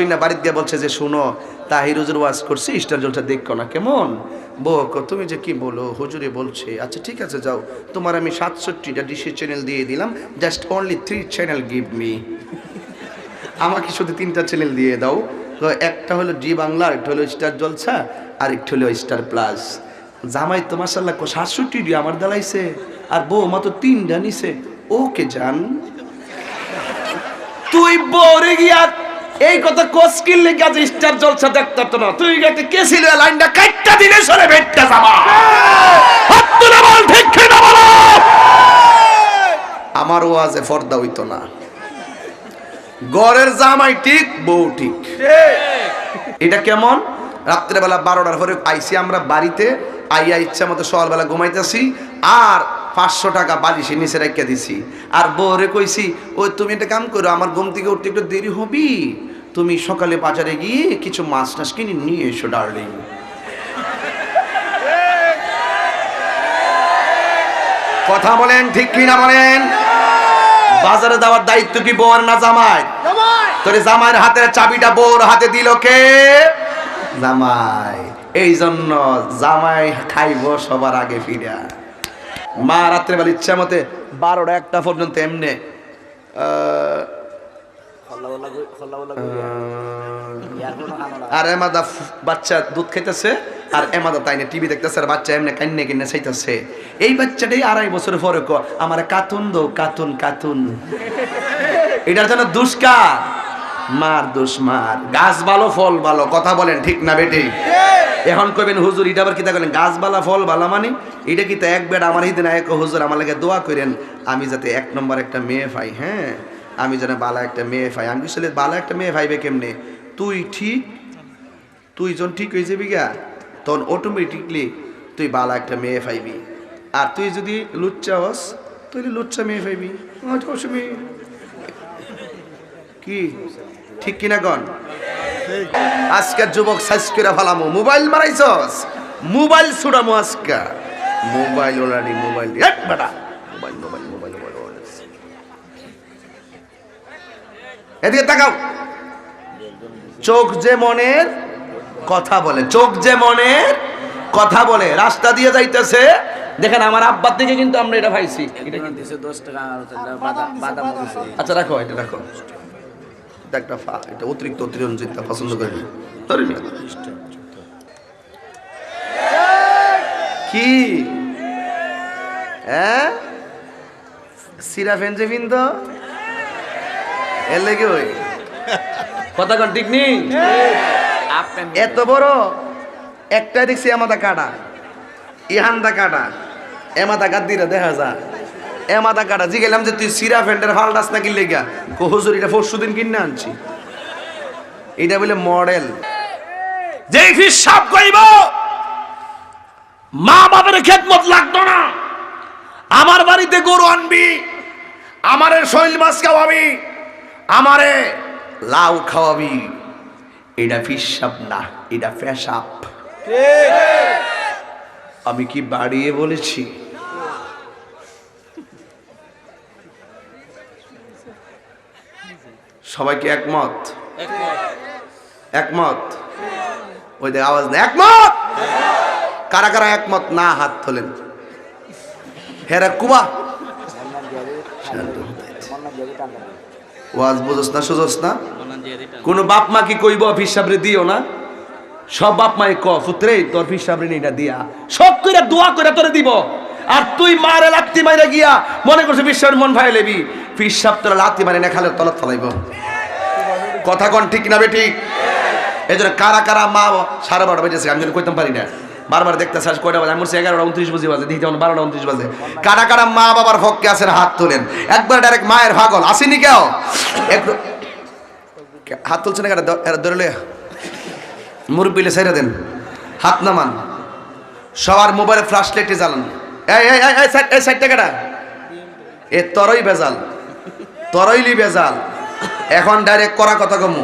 শুই না বাড়িতে গিয়ে বলছে যে, শুনো, তাহির হুজুর ওয়াজ করছি, স্টার জলটা দেখো না, কেমন? বউ তুমি যে কি বলো? হুজুরে বলছে আচ্ছা ঠিক আছে, যাও। তোমার আমি সাতষট্টিটা ডিশের চ্যানেল দিয়ে দিলাম just only three channel give me আমাকে শুধু তিনটা চ্যানেল দিয়ে দাও। তো একটা হলো জি বাংলা একটা হলো স্টার জলসা আর একটা হলো স্টার প্লাস। জামাই তো মাসাল্লাহ সাতষট্টি দিয়ে আমার দালাইছে, আর বউ মাত্র তিনটা নিছে। ওকে যান তুই বরে গিয়া এই কথা কোস্কিল লেগে আজ স্টার জলসা দেখতে না। তুই গেতে কে ছিল লাইনটা? কাটটা দিলে সরে ভেটটা যাবা। হাত তুলে বল, ঠিক না বলো? আমার ওয়াজে ফর্দা হইতো না। গড়ের জামাই ঠিক, বউ ঠিক। এটা কেমন? রাত্রেবেলা বারোটার পরে আইসি আমরা বাড়িতে, আইয়া ইচ্ছা মতো সকালবেলা ঘুমাইতেছি, আর পাঁচশো টাকা বালিশে নিচে রেখে দিছি। আর বউরে কইছি, ওই তুমি একটা কাম করো, আমার ঘুম থেকে উঠতে একটু দেরি হবি? তুমি সকালে বাজারে গিয়ে কিছু মাছ টাছ কিনে নিয়ে এসো ডার্লিং। কথা বলেন ঠিক কিনা বলেন? বাজারে দেওয়ার দায়িত্ব কি বউর না জামাই! তোর জামাইয়ের হাতের চাবিটা বউর হাতে দিল কে? জামাই। এই জন্য জামাই খাইব সবার আগে ফিরা। মা রাত্রেবেলা ইচ্ছা মতে বারোটা একটা পর্যন্ত এমনি আহ, আর এমাদা বাচ্চা দুধ খাইতেছে আর এমাদা তাই না টিভি দেখতেছে আর বাচ্চা এমনি কান্নে কিনে চাইতেছে। এই বাচ্চাটাই আড়াই বছর পরে ক আমার কাতুন দো কাতুন কাতুন। এটার জন্য দুষ্কার মার দোষ মার। গাছ ভালো ফল ভালো কথা বলেন ঠিক না বেটি? এখন কইবেন হুজুর এটা আবার কিতা করেন গাছ বালা ফল বালা মানে? এটা কিতা এক বেড আমার হিদিন এক হুজুর আমার লাগে দোয়া করেন আমি যাতে এক নম্বর একটা মেয়ে পাই হ্যাঁ? আমি যেন বালা একটা মেয়ে পাই আমি আসলে বালা একটা মেয়ে পাইবে কেমনে? তুই ঠিক? তুই যখন ঠিক হয়ে যাবি গা তখন অটোমেটিকলি তুই বালা একটা মেয়ে পাইবি আর তুই যদি লুচ্চা হস তুই লুচ্চা মেয়ে আচ্ছা, কি? ঠিক কিনা গন আজকের যুবক সাইজ করে ফেলামো। মোবাইল মারাইছস? মোবাইল ছুড়ামো আজকে। মোবাইল বেটা। Mobile mobile mobile mobile mobile. এদিকে তাকাও। চোখ যে মনের কথা বলে চোখ যে মনের কথা বলে রাস্তা দিয়ে যাইতেছে। দেখেন আমার আব্বার থেকে কিন্তু আমরা এটা পাইছি এটা দশ টাকা আর হচ্ছে বাদাম বাদাম আচ্ছা রাখো এটা রাখো। একটা ফা- এটা অতিরিক্ত অতিরঞ্জিত পছন্দ করি কি? হ্যাঁ? সিরা ফেনছে ফিন তো? এর লেগে ওই। কথা কন ঠিক নেই? এত বড় একটা দেখছি এমাদা কাটা ইহান্দা কাটা এমাদা গাদ্দিরা দেখা যা। এমাদা কাটা জি গেলাম যে তুই সিরা ফেন্ডের ফালটাস না কিনলে গা হুজুর এটা পরশু দিন কিনে আনছি। এটা বলে মডেল। যেই ফিস সাপ করিব মা বাবার খেদমত লাগতো না। আমার বাড়িতে গরু আনবি আমারে শৈল মাছ খাওয়াবি আমারে লাউ খাওয়াবি। এটা ফিসাব না, এটা পেশাব আমি কি বাড়িয়ে বলেছি? সবাইকে একমত? একমত? ওই দেখ আওয়াজ নেই। একমত? কারা কারা একমত? না, হাত তোলেন। হেরা কুবা। ওয়াজ বুঝোস না, সুঝোস না। কোনো বাপ মা কি কইব হিসাবরে দিও না? সব বাপ মাই ক পুত্রে তোর হিসাবরে এটা দিয়া। সব কইরা দোয়া কইরা তোরে দিব। আর তুই মারে লাত্তি মাইরা গিয়া মনে করছিস বিশ্বের মন ভাই লেবি? পিসাব তোরা লাত্তি মারি না খালে তলত ফলাইব। কথা কন ঠিক না বেটি এই জন্য কারা কারা মা সাড়ে বারোটা বেজেছে আমি যেন কইতাম পারি না। বারবার দেখতে চাস কয়টা বাজে? আমি বলছি এগারোটা উনত্রিশ বাজে। বাজে দিতে বারোটা উনত্রিশ বাজে। কারা কারা মা বাবার হককে আছেন হাত তোলেন। একবার ডাইরেক্ট মায়ের ভাগল আসেনি কেউ? একটু হাত তুলছে না এরা ধরলে মুরব্বিলে ছেড়ে দেন। হাত নামান। সবার মোবাইলে ফ্ল্যাশ লাইটে জ্বালান। এই এই এই, এই সাইড এই সাইড টাকাটা এ তরই বেজাল। তরইলি বেজাল। এখন ডাইরেক্ট করা কথা কমু।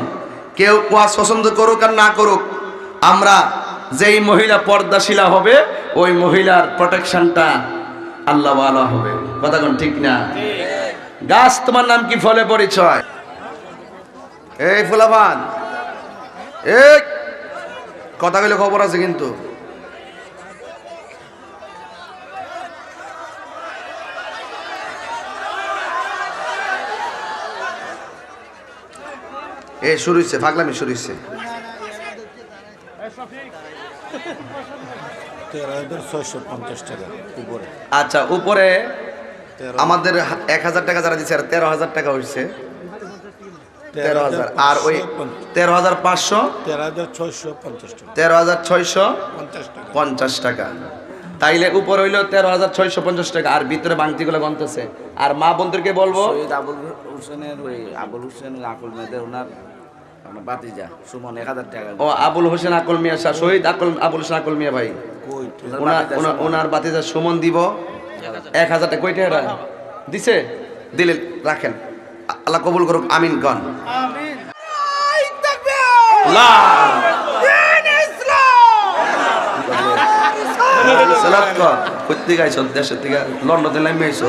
কেউ কোয়াশ পছন্দ করুক আর না করুক আমরা যেই মহিলা পর্দাশিলা হবে, ওই মহিলার প্রোটেকশনটা আল্লাহ আলা হবে। কথা কোন ঠিক না? গাছ, তোমার নাম কি? ফলে পরিচয়। এই ফুলাবান, এই, কথা কইলে খবর আছে কিন্তু। এ শুরু হইছে পাগলামি শুরু হইছে। তেরো হাজার ছয়শো পঞ্চাশ টাকা উপরে। আচ্ছা উপরে আমাদের এক হাজার টাকা যারা দিচ্ছে আর তেরো হাজার টাকা হচ্ছে তেরো হাজার আর ওই তেরো হাজার পাঁচশো? তেরো হাজার ছয়শো পঞ্চাশ টাকা। তেরো হাজার ছয়শো পঞ্চাশ টাকা। পঞ্চাশ টাকা। তাইলে উপর হইল তেরো হাজার ছয়শো পঞ্চাশ টাকা আর ভিতরে বাংতিগুলো গন্তেছে। আর মা বন্ধুকে বলব আবুল হোসেনের ওই আবুল হোসেন আকুল মেয়েদের ওনার বাতিজা সুমন এক হাজার টাকা। ও আবুল হোসেন আকল মিয়া শাহ শহীদ আকল আবুল হোসেন আকল মিয়া ভাই। কই ওনার ওনার- ওনার বাতিজা সুমন দিব। এক হাজার টাকা কয়টা এটা? দিছে? দিলে রাখেন। আল্লাহ কবুল করুক আমিন গন কইতে গাইছ দেশের থেকে লন্ডনে লাইমে আইছো